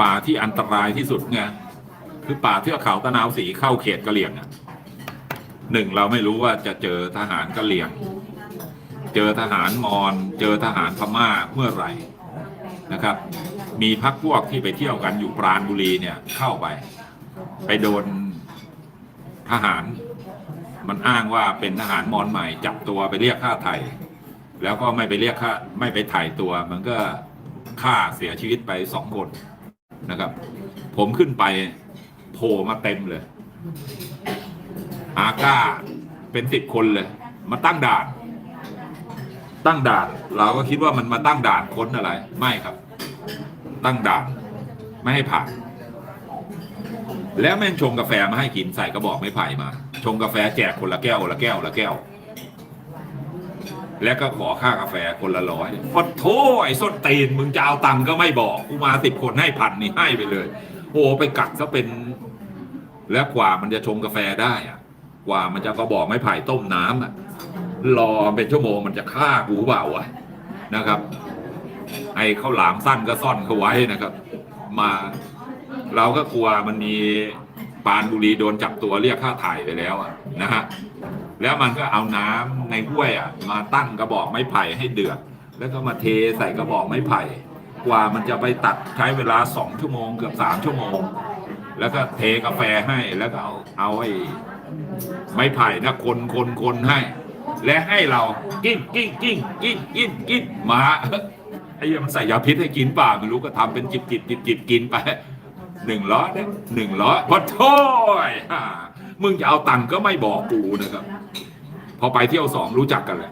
ป่าที่อันตรายที่สุดไงคือป่าเทือกเขาตะนาวสีเข้าเขตกะเหรี่ยงอะหนึ่งเราไม่รู้ว่าจะเจอทหารกะเหรี่ยง เจอทหารมอญเจอทหารพม่าเมื่อไหร่นะครับ มีพักพวกที่ไปเที่ยวกันอยู่ปราณบุรีเนี่ยเข้าไป ไปโดนทหาร มันอ้างว่าเป็นทหารมอญใหม่จับตัวไปเรียกค่าไถ่แล้วก็ไม่ไปเรียกค่าไม่ไปถ่ายตัว มันก็ฆ่าเสียชีวิตไปสองคน นะครับ ผมขึ้นไปโผล่มาเต็มเลย อาก้าเป็นสิบคนเลย มาตั้งด่าน ตั้งด่าน เราก็คิดว่ามันมาตั้งด่านค้นอะไร ไม่ครับ ตั้งด่าน ไม่ให้ผ่าน แล้วแม่งชงกาแฟมาให้กินใส่กระบอกไม้ไผ่มา ชงกาแฟแจกคนละแก้วคนละแก้วคนละแก้ว แล้วก็ขอค่ากาแฟคนละร้อยพอโทษไอ้ส้นตีนมึงจะเอาตังค์ก็ไม่บอกกูมาสิบคนให้พันนี่ให้ไปเลย โอ้ไปกัดซะเป็น แล้วกว่ามันจะชงกาแฟได้อะกว่ามันจะกระบอกไม้ไผ่ต้มน้ำอะรอเป็นชั่วโมงมันจะฆ่ากูเปล่าวะนะครับ ไอ้ข้าวหลามสั้นก็ซ่อนเขาไว้นะครับ มา เราก็กลัวมันมีปานบุรีโดนจับตัวเรียกค่าถ่ายไปแล้วอะนะฮะ แล้วมันก็เอาน้ำในห้วยอะมาตั้งกระบอกไม้ไผ่ให้เดือด แล้วก็มาเทใส่กระบอกไม้ไผ่ กว่ามันจะไปตัดใช้เวลาสองชั่วโมงเกือบสามชั่วโมง แล้วก็เทกาแฟให้แล้วก็เอาเอาไอ้ไม้ไผ่นะคนคนคนให้ และให้เรากินกินกินกินกินกินมาไอ้เหี้ยมันใส่ยาพิษให้กินป่าไม่รู้ก็ทำเป็นจิบจิบจิบจิบกินไปหนึ่งร้อยเนี่ยหนึ่งร้อยพอโทษ มึงจะเอาตังค์ก็ไม่บอกกูนะครับ พอไปเที่ยวสองรู้จักกันเลย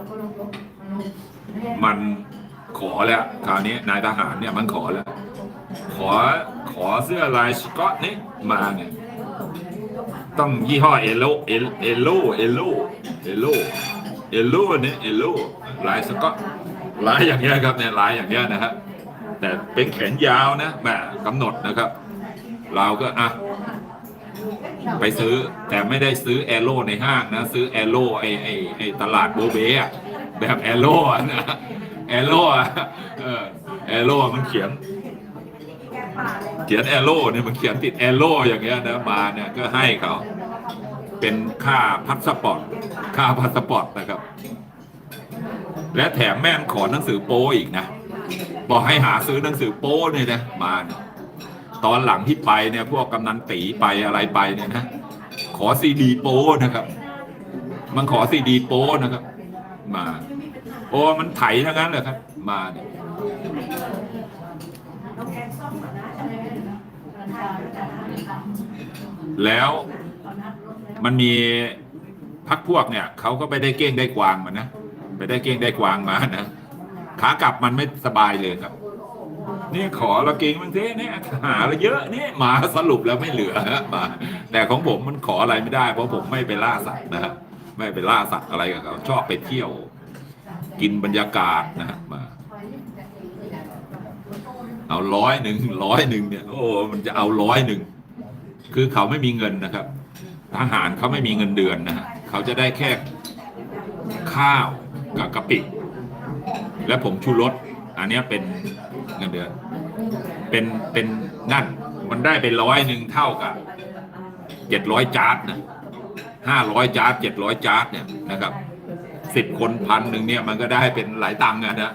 มันขอแล้วคราวนี้นายทหารเนี่ยมันขอแล้ว ขอขอเสื้อลายสกอตนี่มาเนี่ยต้องยี่ห้อเอโลเอเอโลเอโลเอโลเอโลเนี่ยเอโลลายสกอตลายอย่างเงี้ยครับเนี่ยลายอย่างเงี้ยนะฮะแต่เป็นแขนยาวนะแหมกำหนดนะครับ เราก็อะ ไปซื้อแต่ไม่ได้ซื้อแอโร่ในห้างนะ ซื้อแอโร่ไอไอไอตลาดโบเบะแบบแอโร่นะแอโร่เออแอโร่มันเขียน เขียนแอโร่เนี่ยมันเขียนติดแอโร่อย่างเงี้ยนะมาเนี่ยก็ให้เขาเป็นค่าพัสปอร์ตค่าพาสปอร์ตนะครับ และแถมแม่ขอหนังสือโป้อีกนะ บอกให้หาซื้อหนังสือโป้เนี่ยนะมาเนี่ย ตอนหลังที่ไปเนี่ยพวกกำนันตีไปอะไรไปเนี่ยนะขอซีดีโป้นะครับ มันขอซีดีโป้นะครับ มา โอ้มันไถทั้งนั้นเลยครับ มาเนี่ยแล้วมันมีพักพวกเนี่ยเขาก็ไปได้เก้งได้กวางมานะไปได้เก้งได้กวางมานะขากลับมันไม่สบายเลยครับ นี่ขอละเก่งบางทีเนี่ยหาละเยอะเนี่ยมาสรุปแล้วไม่เหลือมาแต่ของผมมันขออะไรไม่ได้เพราะผมไม่ไปล่าสัตว์นะครับไม่ไปล่าสัตว์อะไรกับเขาชอบไปเที่ยว กินบรรยากาศนะฮะมาเอาร้อยหนึ่งร้อยหนึ่งเนี่ยโอ้มันจะเอาร้อยหนึ่งคือเขาไม่มีเงินนะครับทหารเขาไม่มีเงินเดือนนะฮะเขาจะได้แค่ข้าวกับกะปิ และผงชูรสอันนี้เป็น เงินเดือน เป็นเป็นนั่น มันได้ไปร้อยหนึ่งเท่ากับเจ็ดร้อยจาร์ดนะห้าร้อยจาร์ดเจ็ดร้อยจาร์ดเนี่ยนะครับสิบคนพันหนึ่งเนี่ยมันก็ได้เป็นหลายตังค์อะนะ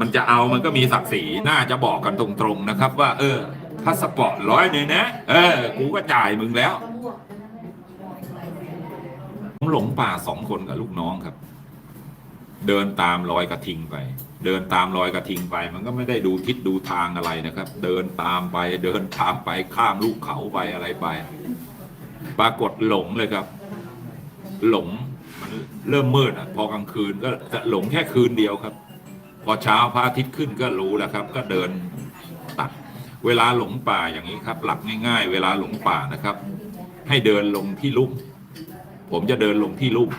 มันจะเอามันก็มีศักดิ์ศรีน่าจะบอกกันตรงๆนะครับ ว่า เออพาสปอร์ตร้อยหนึ่งนะเออ กูก็จ่ายมึงแล้วผมหลงป่าสองคนกับลูกน้องครับ เดินตามรอยกระทิงไป เดินตามรอยกระทิงไป มันก็ไม่ได้ดูทิศดูทางอะไรนะครับ เดินตามไปเดินตามไปข้ามลูกเขาไปอะไรไป ปรากฏหลงเลยครับ หลงมันเริ่มมืดอะ พอกลางคืนก็จะหลงแค่คืนเดียวครับ พอเช้าพระอาทิตย์ขึ้นก็รู้แล้วครับ ก็เดินตัดเวลาหลงป่าอย่างนี้ครับ หลักง่าย ๆ เวลาหลงป่านะครับ ให้เดินลงที่ลุ่มผมจะเดินลงที่ลุ่ม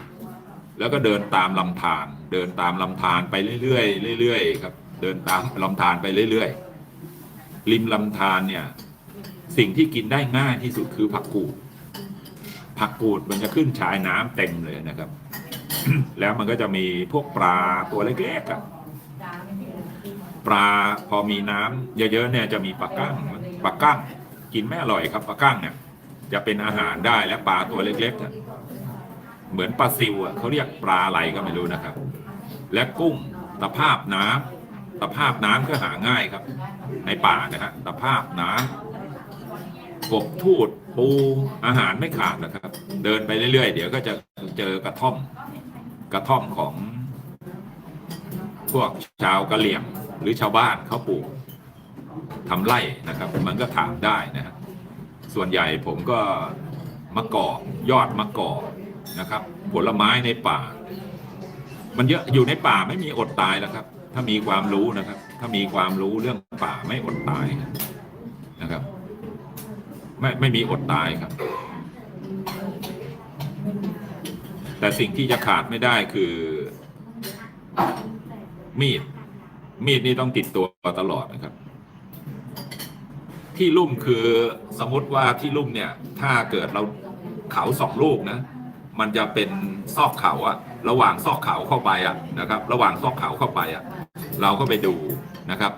แล้วก็เดินตามลำธาร เดินตามลำธารไปเรื่อยๆเรื่อยๆครับเดินตามลำธารไปเรื่อยๆริมลำธารเนี่ย สิ่งที่กินได้ง่ายที่สุดคือผักกูด ผักกูดมันจะขึ้นชายน้ำเต็มเลยนะครับ แล้วมันก็จะมีพวกปลาตัวเล็กๆอะปลาพอมีน้ำเยอะๆเนี่ยจะมีปลากั้งปลากั้งกินไม่อร่อยครับปลากั้งเนี่ยจะเป็นอาหารได้และปลาตัวเล็กๆเหมือนปลาซิวอะเขาเรียกปลาอะไรก็ไม่รู้นะครับ และกุ้งตะภาพน้ำตะภาพน้ำก็หาง่ายครับ ในป่านะฮะตะภาพน้ำกบทูดปูอาหารไม่ขาดนะครับ เดินไปเรื่อยๆ เดี๋ยวก็จะเจอกระท่อมกระท่อมของ พวกชาวกะเหรี่ยงหรือชาวบ้านเขาปลูกทำไร่นะครับ มันก็ถามได้นะฮะส่วนใหญ่ผมก็มะกอกยอดมะกอกนะครับ ผลไม้ในป่า มันเยอะอยู่ในป่าไม่มีอดตายแล้วครับ ถ้ามีความรู้นะครับ ถ้ามีความรู้เรื่องป่าไม่อดตายนะครับ ไม่ไม่มีอดตายครับ แต่สิ่งที่จะขาดไม่ได้คือ มีด มีดนี่ต้องติดตัวตลอดนะครับ ที่ลุ่มคือสมมติว่าที่ลุ่มเนี่ย ถ้าเกิดเราเขาสองลูกนะ มันจะเป็นซอกเขาอะระหว่างซอกเขาเข้าไปอะนะครับ ระหว่างซอกเขาเข้าไปอะเราก็ไปดูนะครับ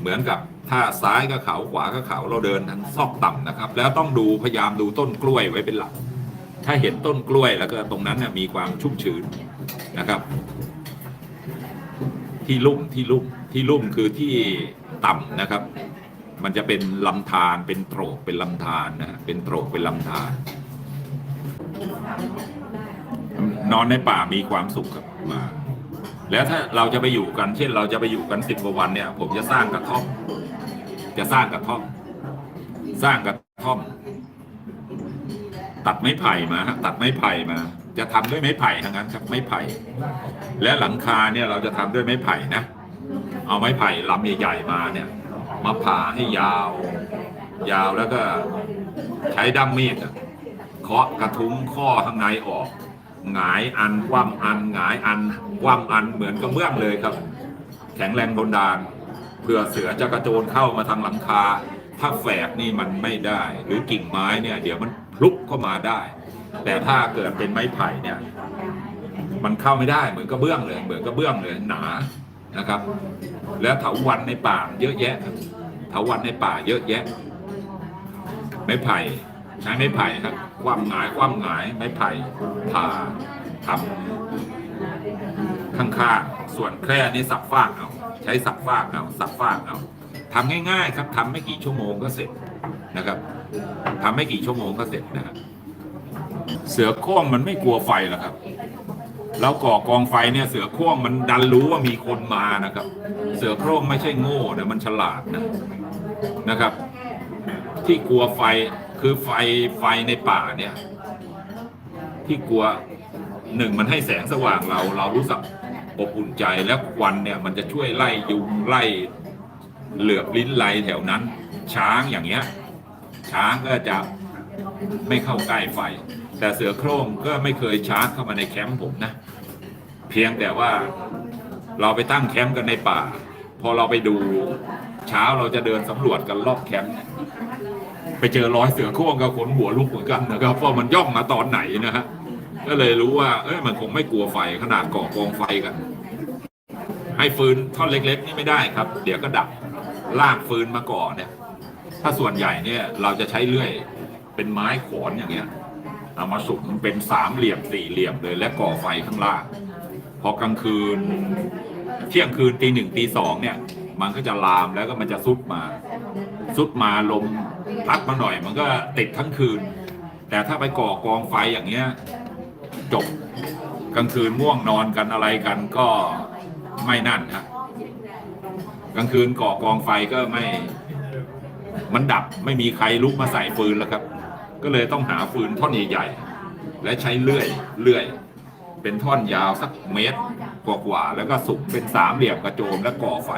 เหมือนกับถ้าซ้ายก็เขาขวาก็เขาเราเดินทางซอกต่ำนะครับ แล้วต้องดูพยายามดูต้นกล้วยไว้เป็นหลัก ถ้าเห็นต้นกล้วยแล้วก็ตรงนั้นน่ะมีความชุ่มชื้นนะครับ ที่ลุ่มที่ลุ่มที่ลุ่มคือที่ต่ำนะครับ มันจะเป็นลำธารเป็นโตรกเป็นลำธารนะเป็นโตรกเป็นลำธาร นอนในป่ามีความสุขครับมา แล้วถ้าเราจะไปอยู่กัน เช่น เราจะไปอยู่กันสิบกว่าวันเนี่ย ผมจะสร้างกระท่อม จะสร้างกระท่อม สร้างกระท่อม ตัดไม้ไผ่มาฮะตัดไม้ไผ่มา จะทำด้วยไม้ไผ่ทั้งนั้นครับไม้ไผ่ และหลังคาเนี่ยเราจะทำด้วยไม้ไผ่นะ เอาไม้ไผ่ลำใหญ่ๆมาเนี่ยมาผ่าให้ยาว ยาวแล้วก็ใช้ด้ามมีดอะ เคาะกระทุ้งข้อข้างในออก หงายอันคว่ำอันหงายอันคว่ำอันเหมือนกระเบื้องเลยครับ แข็งแรงทนดานเพื่อเสือจะกระโจนเข้ามาทางหลังคา ถ้าแฝกนี่มันไม่ได้ หรือกิ่งไม้เนี่ยเดี๋ยวมันพลุกเข้ามาได้ แต่ถ้าเกิดเป็นไม้ไผ่เนี่ยมันเข้าไม่ได้เหมือนกระเบื้องเลยเหมือนกระเบื้องเลยหนานะครับ แล้วเถาวันในป่าเยอะแยะเถาวันในป่าเยอะแยะไม้ไผ่ ช้ไม้ไผ่ครับ คว่ำหงายคว่ำหงายไม้ไผ่ผ่าทำข้างๆส่วนแคร่นี่สับฟากเอาใช้สับฟากเอาสับฟากเอาทำง่ายๆครับทำไม่กี่ชั่วโมงก็เสร็จนะครับทำไม่กี่ชั่วโมงก็เสร็จนะครับเสือโคร่งมันไม่กลัวไฟหรอกครับแล้วก่อกองไฟเนี่ยเสือโคร่งมันดันรู้ว่ามีคนมานะครับ เสือโคร่งไม่ใช่โง่นะมันฉลาดนะนะครับ ที่กลัวไฟ คือไฟไฟในป่าเนี่ย ที่กลัวหนึ่งมันให้แสงสว่างเรา เรารู้สึกอบอุ่นใจแล้วควันเนี่ย มันจะช่วยไล่ยุงไล่เหลือบลิ้นไลแถวนั้น ช้างอย่างเงี้ย ช้างก็จะไม่เข้าใกล้ไฟ แต่เสือโคร่งก็ไม่เคยชาร์เข้ามาในแคมป์ผมนะ เพียงแต่ว่าเราไปตั้งแคมป์กันในป่า พอเราไปดูเช้าเราจะเดินสำรวจกันรอบแคมป์ ไปเจอรอยเสือโคร่งกับขนหัวลุกเหมือนกันนะครับเพราะมันย่องมาตอนไหนนะฮะก็เลยรู้ว่า เอ้ยมันคงไม่กลัวไฟขนาดก่อกองไฟกัน ให้ฟืนท่อนเล็ก ๆ นี่ไม่ได้ครับ เดี๋ยวก็ดับลากฟืนมาก่อเนี่ย ถ้าส่วนใหญ่เนี่ยเราจะใช้เลื่อยเป็นไม้ขอนอย่างเงี้ยเอามาสุมเป็นสามเหลี่ยมสี่เหลี่ยมเลยและก่อไฟข้างล่างพอกลางคืน เที่ยงคืนตีหนึ่งตีสองเนี่ย มันก็จะลามแล้วก็มันจะซุดมา ซุดมาลม พัดมาหน่อยมันก็ติดทั้งคืน แต่ถ้าไปก่อกองไฟอย่างเงี้ยจบกลางคืนม่วงนอนกันอะไรกันก็ไม่นั่นฮะกลางคืนก่อกองไฟก็ไม่ มันดับไม่มีใครลุกมาใส่ฟืนแล้วครับ ก็เลยต้องหาฟืนท่อนใหญ่ๆและใช้เลื่อยเลื่อย เป็นท่อนยาวสักเมตรกว่าๆแล้วก็สุกเป็นสามเหลี่ยมกระโจมและก่อไฟ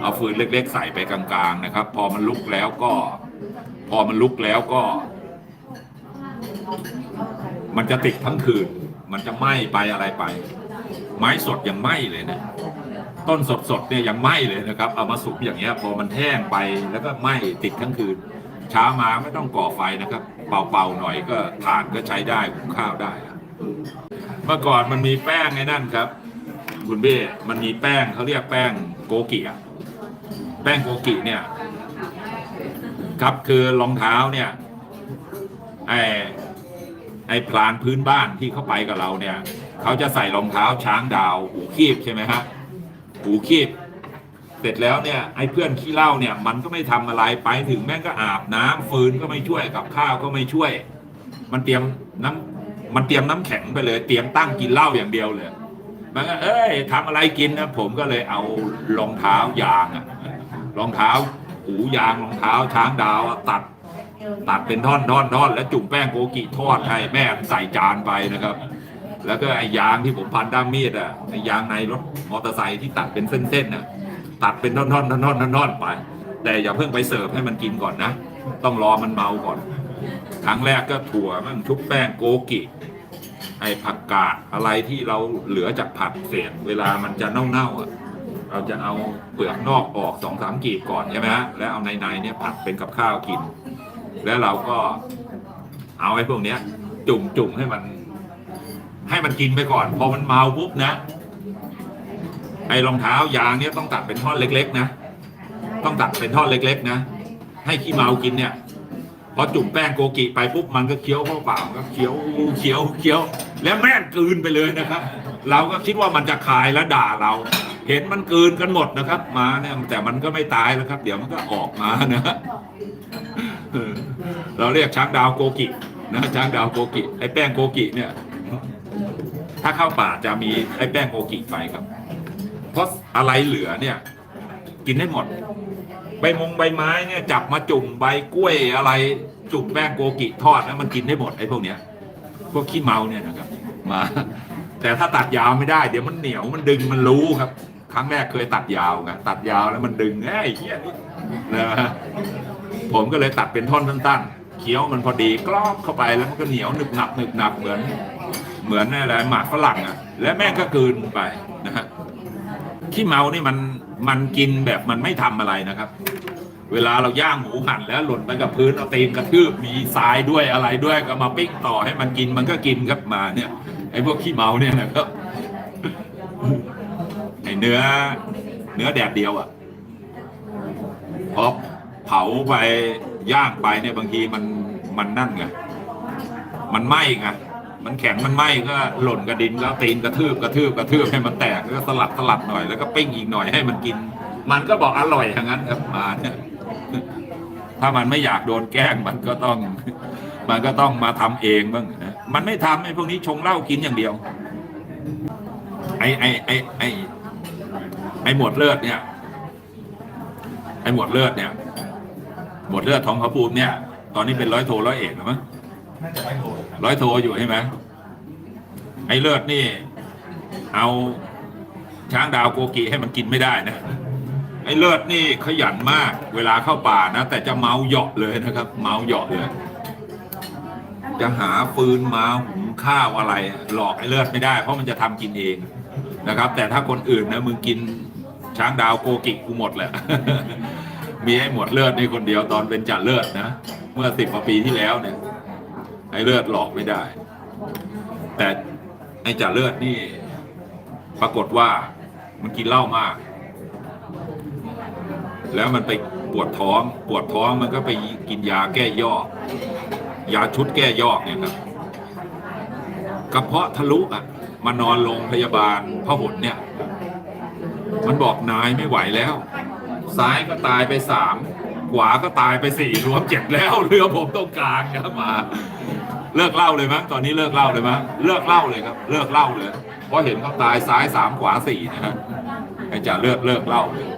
เอาฟืนเล็ก ๆ ใส่ไปกลางๆนะครับ พอมันลุกแล้วก็ พอมันลุกแล้วก็ มันจะติดทั้งคืน มันจะไหม้ไปอะไรไป ไม้สดยังไหม้เลยนะ ต้นสดๆเนี่ยยังไหม้เลยนะครับ เอามาสุกอย่างเงี้ย พอมันแห้งไปแล้วก็ไหม้ติดทั้งคืน เช้ามาไม่ต้องก่อไฟนะครับ เป่าๆหน่อยก็ถ่านก็ใช้ได้หุงข้าวได้ เมื่อก่อนมันมีแป้งไอ้นั่นครับ คุณเบ้มันมีแป้งเขาเรียกแป้งโกกิอะแป้งโกกิเนี่ย ครับคือรองเท้าเนี่ยไอ้ไอ้พลานพื้นบ้านที่เขาไปกับเราเนี่ย เขาจะใส่รองเท้าช้างดาว หูคีบใช่ไหมฮะหูคีบ เสร็จแล้วเนี่ยไอ้เพื่อนขี้เหล้าเนี่ย มันก็ไม่ทำอะไรไปถึงแม่งก็อาบน้ำฟืนก็ไม่ช่วยกับข้าวก็ไม่ช่วย มันเตรียมน้ำมันเตรียมน้ำแข็งไปเลย เตรียมตั้งกินเหล้าอย่างเดียวเลยมันก็เอ้ยทำอะไรกินนะผมก็เลยเอารองเท้ายางอะรองเท้า หูยางรองเท้าช้างดาวตัด ตัดเป็นท่อนท่อนท่อนแล้วจุ่มแป้งโกกิทอดให้แม่ใส่จานไปนะครับ แล้วก็ไอ้ยางที่ผมพันด้ามมีดอะไอ้ยางในรถมอเตอร์ไซค์ที่ตัดเป็นเส้นๆน่ะตัดเป็นท่อนๆท่อนๆท่อนไป แต่อย่าเพิ่งไปเสิร์ฟให้มันกินก่อนนะ ต้องรอมันเมาก่อน ครั้งแรกก็ถั่วมั่งชุบแป้งโกกิไอ้ผักกาดอะไรที่เราเหลือจากผัดเศษเวลามันจะเน่าๆอะ เราจะเอาเปลือกนอกออกสองสามกีบก่อนใช่ไหมฮะแล้วเอาในๆเนี่ยผัดเป็นกับข้าวกิน แล้วเราก็เอาไอ้พวกเนี้ย จุ่มจุ่มให้มัน ให้มันกินไปก่อน พอมันเมาปุ๊บนะ ไอ้รองเท้ายางเนี่ยต้องตัดเป็นท่อนเล็ก ๆ นะ ต้องตัดเป็นท่อนเล็ก ๆ นะ ให้ขี้เมากินเนี่ยพอจุ่มแป้งโกกิไปปุ๊บมันก็เคี้ยวเข้าปากก็เคี้ยวเคี้ยวเคี้ยว แล้วแม่งกลืนไปเลยนะครับ เราก็คิดว่ามันจะคายแล้วด่าเรา เห็นมันกืนกันหมดนะครับมาเนี่ยแต่มันก็ไม่ตายแล้วครับ เดี๋ยวมันก็ออกมานะเออเราเรียกช้างดาวโกกินะช้างดาวโกกิไอ้แป้งโกกิเนี่ย ถ้าเข้าป่าจะมีไอ้แป้งโกกิไปครับ เพราะอะไรเหลือเนี่ย กินได้หมด ใบมงใบไม้เนี่ยจับมาจุ่มใบกล้วยอะไรจุ่มแป้งโกกิทอดแล้วมันกินได้หมดไอ้พวกเนี้ย พวกขี้เมาเนี่ยนะครับ มา แต่ถ้าตัดยาวไม่ได้ เดี๋ยวมันเหนียวมันดึงมันรู้ครับ ครั้งแรกเคยตัดยาวไงตัดยาวแล้วมันดึงไอ้ยเหี้ยนี่นะฮะผมก็เลยตัดเป็นท่อนสั้นๆเคี้ยวมันพอดีกรอบเข้าไปแล้วมันก็เหนียวหนึบหนับหนึบหนับเหมือนเหมือนอะไรหมากฝรั่งอะ และแม่งก็กืนไปนะฮะขี้เมานี่มันมันกินแบบมันไม่ทำอะไรนะครับ เวลาเราย่างหมูหั่นแล้วหล่นไปกับพื้นเอาตีนกระทืบมีทรายด้วยอะไรด้วยก็มาปิ้งต่อให้มันกินมันก็กินครับมาเนี่ยไอ้พวกขี้เมาเนี่ยนะครับ เนื้อ เนื้อแดดเดียวอะพอเผาไปย่างไปเนี่ยบางทีมันมันนั่นไงมันไหม้ไงมันแข็งมันไหม้ก็หล่นกระดินแล้วตีนกระทืบกระทืบกระทืบให้มันแตกแล้วก็สลัดสลัดหน่อยแล้วก็ปิ้งอีกหน่อยให้มันกิน มันก็บอกอร่อยอย่างนั้นครับมาเนี่ยถ้ามันไม่อยากโดนแกล้งมันก็ต้อง มันก็ต้องมาทำเองบ้างนะมันไม่ทำไอ้พวกนี้ชงเหล้ากินอย่างเดียว ไอ้ไอ้ไอ้ไอ้ ไอ้หมวดเลือดเนี่ย ไอ้หมวดเลือดเนี่ย หมวดเลือดทองพระภูมิเนี่ย ตอนนี้เป็นร้อยโทร้อยเอกหรือมั้งน่าจะไม่โหดร้อยโทอยู่ใช่ไหมไอ้เลือดนี่ เอาช้างดาวโกกิให้มันกินไม่ได้นะไอ้เลิศนี่ขยันมากเวลาเข้าป่านะ แต่จะเมาเหยาะเลยนะครับ เมาเหยาะเลย จะหาฟืนมาหุงข้าวอะไร หลอกไอ้เลิศไม่ได้ เพราะมันจะทำกินเองนะครับ แต่ถ้าคนอื่นนะมึงกิน ช้างดาวโกกิกูหมดแหละ มีให้หมดเลือดในคนเดียวตอนเป็นจ่าเลือดนะ เมื่อสิบกว่าปีที่แล้วเนี่ยไอ้เลือดหลอกไม่ได้ แต่ไอ้จ่าเลือดนี่ ปรากฏว่ามันกินเหล้ามาก แล้วมันไปปวดท้อง ปวดท้องมันก็ไปกินยาแก้ยอกยาชุดแก้ยอกเนี่ยครับกระเพาะทะลุอะมานอนโรงพยาบาลพหลเนี่ย มันบอกนายไม่ไหวแล้ว ซ้ายก็ตายไปสามขวาก็ตายไปสี่รวมเจ็ดแล้วเรือผมตรงกลางครับมา เลิกเล่าเลยมั้งตอนนี้เลิกเล่าเลยมั้งเลิกเล่าเลยครับ เลิกเล่าเลยเพราะเห็นเขาตายซ้ายสามขวาสี่นะฮะไอ้จ่าเลิกเลิกเล่าเลย